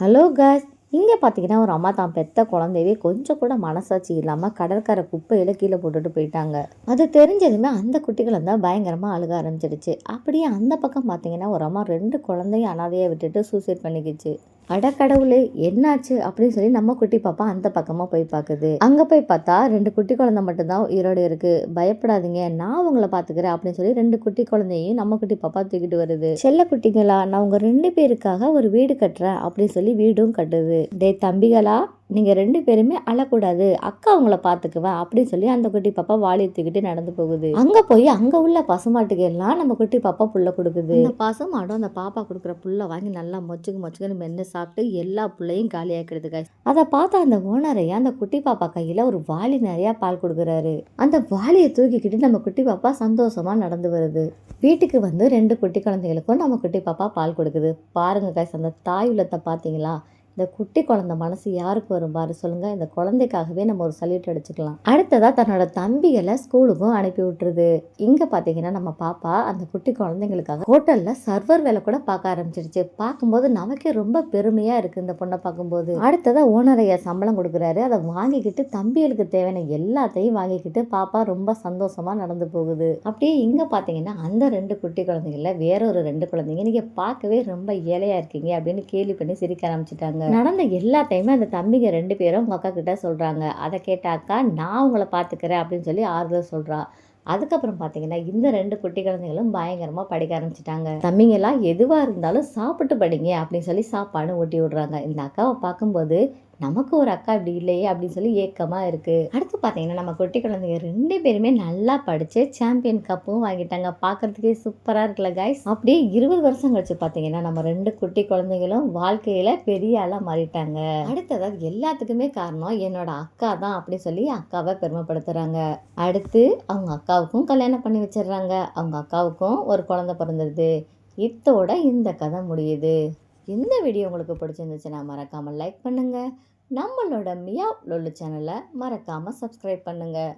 Hello guys இங்கே பார்த்தீங்கன்னா ஒரு அம்மா தான் பெத்த குழந்தையவே கொஞ்சம் கூட மனசாட்சி இல்லாமல் கடற்கரை குப்பையில் கீழே போட்டுட்டு போயிட்டாங்க. அது தெரிஞ்சதுமே அந்த குட்டிகள் தான் பயங்கரமாக அழுக ஆரம்பிச்சிடுச்சு. அப்படியே அந்த பக்கம் பார்த்தீங்கன்னா ஒரு அம்மா ரெண்டு குழந்தையும் அனாதையாக விட்டுட்டு சூசைட் பண்ணிக்கிச்சு. அடக்கடவுளே என்னாச்சு அப்படின்னு சொல்லி நம்ம குட்டி பாப்பா அந்த பக்கமாக போய் பார்க்குது அங்கே போய் பார்த்தா ரெண்டு குட்டி குழந்தை மட்டும்தான் உயிரோடு இருக்குது பயப்படாதீங்க நான் உங்களை பார்த்துக்கிறேன் அப்படின்னு சொல்லி ரெண்டு குட்டி குழந்தையும் நம்ம குட்டி பாப்பா தூக்கிட்டு வருது. செல்ல குட்டிங்களா நான் உங்கள் ரெண்டு பேருக்காக ஒரு வீடு கட்டுறேன் அப்படின்னு சொல்லி வீடும் கட்டுது. டே தம்பிகளா நீங்கள் ரெண்டு பேருமே அழக்கூடாது. அக்கா உங்களை பார்த்துக்குவேன் அப்படின்னு சொல்லி அந்த குட்டி பாப்பா வாளியை தூக்கிட்டு நடந்து போகுது. அங்கே போய் அங்கே உள்ள பசுமாட்டுக்கு எல்லாம் நம்ம குட்டி பாப்பா புல்ல கொடுக்குது. அந்த பசுமாடும் அந்த பாப்பா கொடுக்குற புல்லை வாங்கி நல்லா மொச்சுக்கு மொச்சுக்குன்னு மென்று சாப்பிட்டு எல்லா புள்ளையும் காலியாக்கிடுது guys. அதை பார்த்த அந்த ஓனரையா அந்த குட்டி பாப்பா கையில் ஒரு வாளி நிறையா பால் கொடுக்குறாரு. அந்த வாளியை தூக்கிக்கிட்டு நம்ம குட்டி பாப்பா சந்தோஷமா நடந்து வருது. வீட்டுக்கு வந்து ரெண்டு குட்டி குழந்தைகளுக்கும் நம்ம குட்டி பாப்பா பால் கொடுக்குது. பாருங்க guys அந்த தாய் உள்ளத்தை பார்த்தீங்களா? இந்த குட்டி குழந்தை மனசு யாருக்கு வரும் பாரு சொல்லுங்க. இந்த குழந்தைக்காகவே நம்ம ஒரு சல்யூட் அடிச்சுக்கலாம். அடுத்ததா தன்னோட தம்பிகளை ஸ்கூலுக்கும் அனுப்பி விட்டுருது. இங்க பாத்தீங்கன்னா நம்ம பாப்பா அந்த குட்டி குழந்தைங்களுக்காக ஹோட்டல்ல சர்வர் வேலை கூட பார்க்க ஆரம்பிச்சிருச்சு. பார்க்கும்போது நமக்கே ரொம்ப பெருமையா இருக்கு இந்த பொண்ணை பார்க்கும்போது அடுத்ததா ஓனரையா சம்பளம் கொடுக்குறாரு. அதை வாங்கிக்கிட்டு தம்பிகளுக்கு தேவையான எல்லாத்தையும் வாங்கிக்கிட்டு பாப்பா ரொம்ப சந்தோஷமா நடந்து போகுது. அப்படியே இங்க பாத்தீங்கன்னா அந்த ரெண்டு குட்டி குழந்தைங்கள வேற ஒரு ரெண்டு குழந்தைங்க. நீங்க பார்க்கவே ரொம்ப ஏழையா இருக்கீங்க அப்படின்னு கேலி பண்ணி சிரிக்க ஆரம்பிச்சிட்டாங்க. நடந்த எல்லாத்தையுமே அந்த தம்பிங்க ரெண்டு பேரும் உங்கள் அக்கா கிட்ட சொல்றாங்க. அதை கேட்டாக்கா நான் உங்களை பாத்துக்கிறேன் அப்படின்னு சொல்லி ஆறுதல் சொல்கிறா அதுக்கப்புறம் பார்த்தீங்கன்னா இந்த ரெண்டு குட்டி குழந்தைகளும் பயங்கரமாக படிக்க ஆரம்பிச்சிட்டாங்க. தம்பிங்கெல்லாம் எதுவாக இருந்தாலும் சாப்பிட்டு படிங்க அப்படின்னு சொல்லி சாப்பாடு ஊட்டி விடுறாங்க. இந்த அக்காவை பார்க்கும்போது நமக்கு ஒரு அக்கா இப்படி இல்லையே அப்படின்னு சொல்லி ஏக்கமாக இருக்குது அடுத்து பார்த்தீங்கன்னா நம்ம குட்டி குழந்தைங்க ரெண்டு பேருமே நல்லா படித்து சாம்பியன் கப்பும் வாங்கிட்டாங்க. பார்க்கறதுக்கே சூப்பராக இருக்குல்ல கைஸ் அப்படியே இருபது வருஷம் கழிச்சு பார்த்தீங்கன்னா நம்ம ரெண்டு குட்டி குழந்தைகளும் வாழ்க்கையில் பெரிய ஆளாக மாறிட்டாங்க. அடுத்ததாக எல்லாத்துக்குமே காரணம் என்னோட அக்கா தான் அப்படின்னு சொல்லி அக்காவை பெருமைப்படுத்துகிறாங்க அடுத்து அவங்க அக்காவுக்கும் கல்யாணம் பண்ணி வச்சிடுறாங்க. அவங்க அக்காவுக்கும் ஒரு குழந்தை பிறந்துடுது இத்தோட இந்த கதை முடியுது. இந்த வீடியோ உங்களுக்கு பிடிச்சிருந்துச்சுன்னா மறக்காமல் லைக் பண்ணுங்கள் நம்மளோட மியா லொல்லு சேனலை மறக்காமல் சப்ஸ்கிரைப் பண்ணுங்கள்